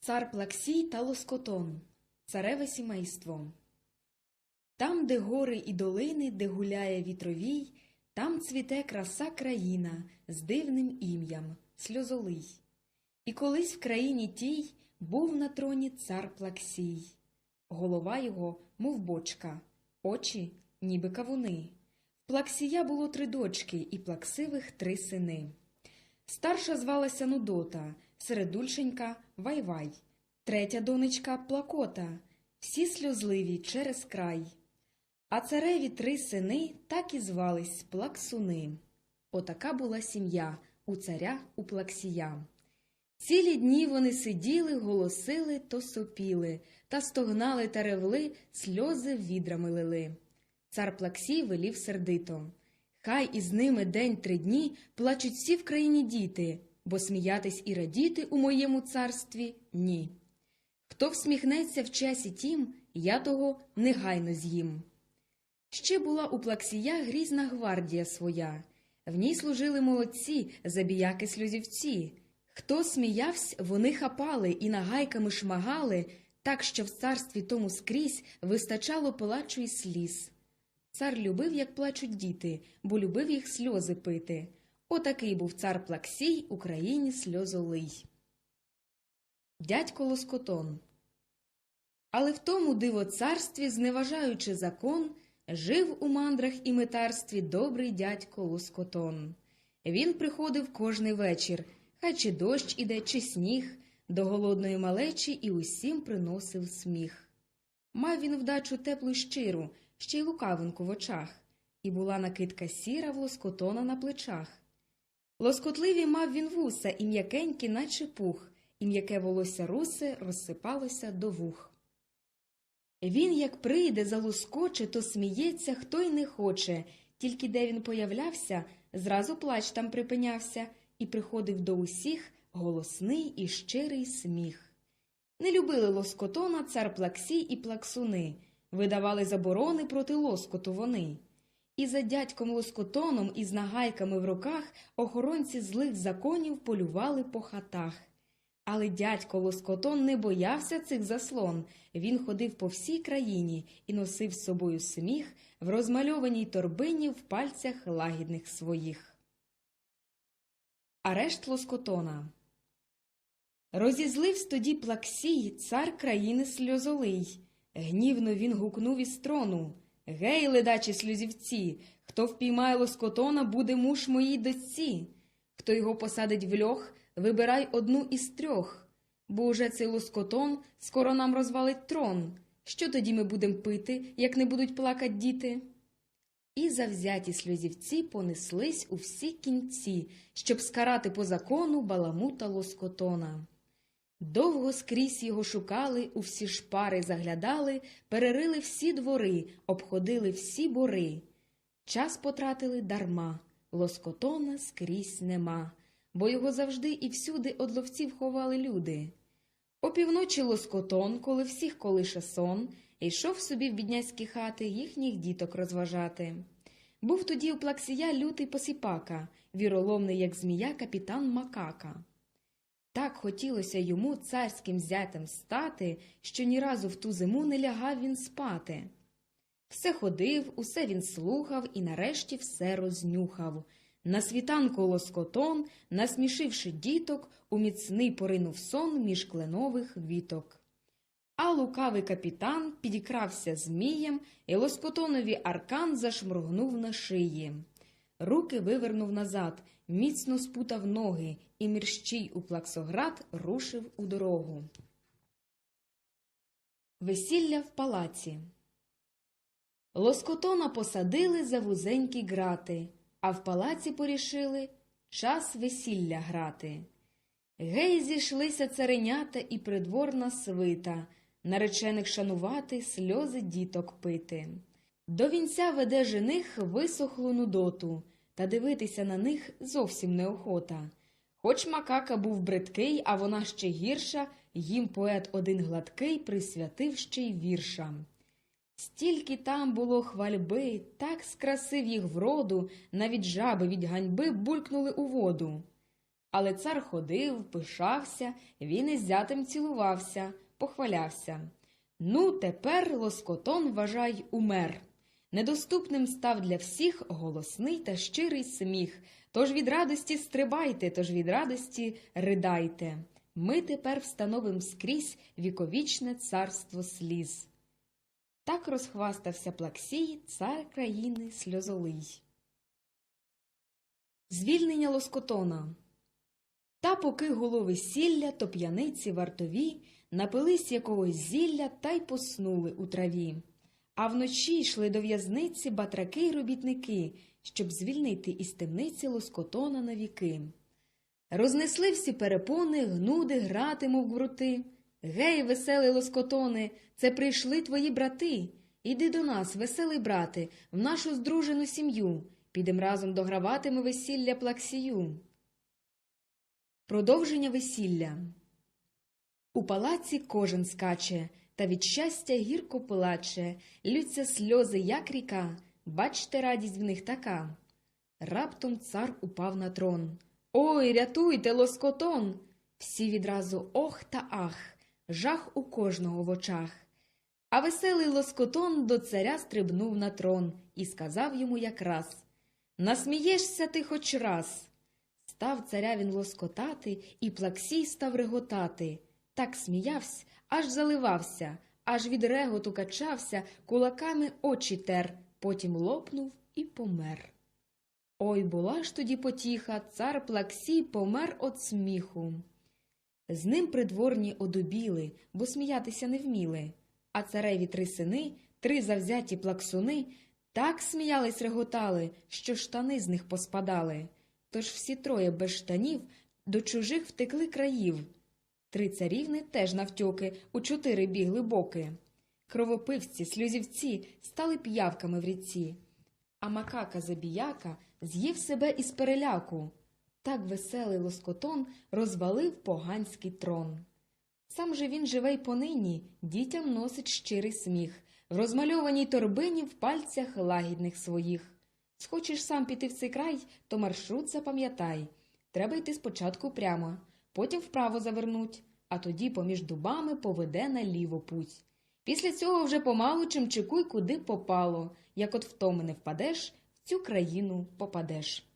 Цар Плаксій та Лоскотон Цареве сімейство Там, де гори і долини, де гуляє вітровій, там цвіте краса країна з дивним ім'ям Сльозолий. І колись в країні тій був на троні цар Плаксій. Голова його, мов бочка, очі, ніби кавуни. В Плаксія було три дочки і плаксивих три сини. Старша звалася Нудота, середульшенька Вайвай, третя донечка Плакота, всі сльозливі через край. А цареві три сини так і звались Плаксуни. Отака була сім'я у царя у Плаксія. Цілі дні вони сиділи, голосили то сопіли, та стогнали та ревли, сльози відрами лили. Цар Плаксій велів сердито. Хай із ними день три дні плачуть всі в країні діти, бо сміятись і радіти у моєму царстві ні. Хто всміхнеться в часі тім, я того негайно з'їм. Ще була у Плаксія грізна гвардія своя. В ній служили молодці, забіяки сльозівці. Хто сміявсь, вони хапали і нагайками шмагали, так що в царстві тому скрізь вистачало плачу й сліз. Цар любив, як плачуть діти, бо любив їх сльози пити. Отакий був цар Плаксій Україні сльозолий. Дядько Лоскотон Але в тому дивоцарстві, зневажаючи закон, жив у мандрах і метарстві добрий дядько Лоскотон. Він приходив кожний вечір, хай чи дощ іде, чи сніг, до голодної малечі і усім приносив сміх. Мав він вдачу теплу щиру, ще й лукавинку в очах, і була накидка сіра в лоскотона на плечах. Лоскотливі мав він вуса і м'якенькі, наче пух, і м'яке волосся русе розсипалося до вух. Він, як прийде, залускоче, то сміється, хто й не хоче, тільки де він появлявся, зразу плач там припинявся, і приходив до усіх голосний і щирий сміх. Не любили лоскотона цар Плаксій і плаксуни, видавали заборони проти лоскоту вони. І за дядьком лоскотоном із нагайками в руках охоронці злих законів полювали по хатах. Але дядько Лоскотон не боявся цих заслон. Він ходив по всій країні і носив з собою сміх в розмальованій торбині в пальцях лагідних своїх. Арешт Лоскотона Розізливсь тоді Плаксій, цар країни сльозолий. Гнівно він гукнув із трону. Гей, ледачі сльозівці, хто впіймає лоскотона, буде муж моїй дочці. Хто його посадить в льох, вибирай одну із трьох. Бо уже цей лоскотон скоро нам розвалить трон. Що тоді ми будем пити, як не будуть плакать діти? І завзяті сльозівці понеслись у всі кінці, щоб скарати по закону баламута лоскотона. Довго скрізь його шукали, у всі шпари заглядали, перерили всі двори, обходили всі бори. Час потратили дарма, лоскотона скрізь нема, бо його завжди і всюди од ловців ховали люди. Опівночі лоскотон, коли всіх колише сон, йшов собі в бідняцькі хати їхніх діток розважати. Був тоді у плаксія лютий посіпака, віроломний, як змія, капітан Макака. Так хотілося йому царським зятем стати, що ні разу в ту зиму не лягав він спати. Все ходив, усе він слухав і нарешті все рознюхав. На світанку лоскотон, насмішивши діток, у міцний поринув сон між кленових віток. А лукавий капітан підікрався змієм, і лоскотонові аркан зашморгнув на шиї. Руки вивернув назад, міцно спутав ноги, і мірщій у плаксоград рушив у дорогу. Весілля в палаці Лоскотона посадили за вузенькі грати, а в палаці порішили час весілля грати. Гей, зійшлися царенята і придворна свита, наречених шанувати, сльози діток пити. До вінця веде жених висохлу нудоту, та дивитися на них зовсім неохота. Хоч макака був бридкий, а вона ще гірша, їм поет один гладкий присвятив ще й вірша. Стільки там було хвальби, так скрасив їх вроду, навіть жаби від ганьби булькнули у воду. Але цар ходив, пишався, він із зятем цілувався, похвалявся. Ну, тепер лоскотон, вважай, умер. Недоступним став для всіх голосний та щирий сміх. Тож від радості стрибайте, тож від радості ридайте. Ми тепер встановим скрізь віковічне царство сліз. Так розхвастався Плаксій, цар країни сльозолий. Звільнення лоскотона Та поки голови сілля, то п'яниці вартові напились якогось зілля та й поснули у траві. А вночі йшли до в'язниці батраки й робітники, щоб звільнити із темниці лоскотона на віки. Рознесли всі перепони, гнуди, грати, мов гроти. Гей, веселий лоскотоне, це прийшли твої брати. Іди до нас, веселий брате, в нашу здружену сім'ю. Підем разом дограватиме весілля плаксію. Продовження весілля У палаці кожен скаче, та від щастя гірко плаче, лються сльози, як ріка, бачте, радість в них така. Раптом цар упав на трон. Ой, рятуйте, лоскотон! Всі відразу ох та ах, жах у кожного в очах. А веселий лоскотон до царя стрибнув на трон і сказав йому якраз Насмієшся ти хоч раз. Став царя він лоскотати, і плаксій став реготати. Так сміявсь, аж заливався, аж від реготу качався, кулаками очі тер, потім лопнув і помер. Ой, була ж тоді потіха, цар Плаксій помер от сміху. З ним придворні одубіли, бо сміятися не вміли. А цареві три сини, три завзяті плаксуни, так сміялись реготали, що штани з них поспадали. Тож всі троє без штанів до чужих втекли країв. Три царівни теж навтьоки у чотири бігли боки. Кровопивці, сльозівці стали п'явками в ріці. А макака забіяка з'їв себе із переляку. Так веселий лоскотон розвалив поганський трон. Сам же він живе й понині, дітям носить щирий сміх, в розмальованій торбині в пальцях лагідних своїх. Схочеш сам піти в цей край, то маршрут запам'ятай. Треба йти спочатку прямо, потім вправо завернуть, а тоді поміж дубами поведе наліво путь. Після цього вже помалу чимчикуй куди попало, як от в тому не впадеш, в цю країну попадеш.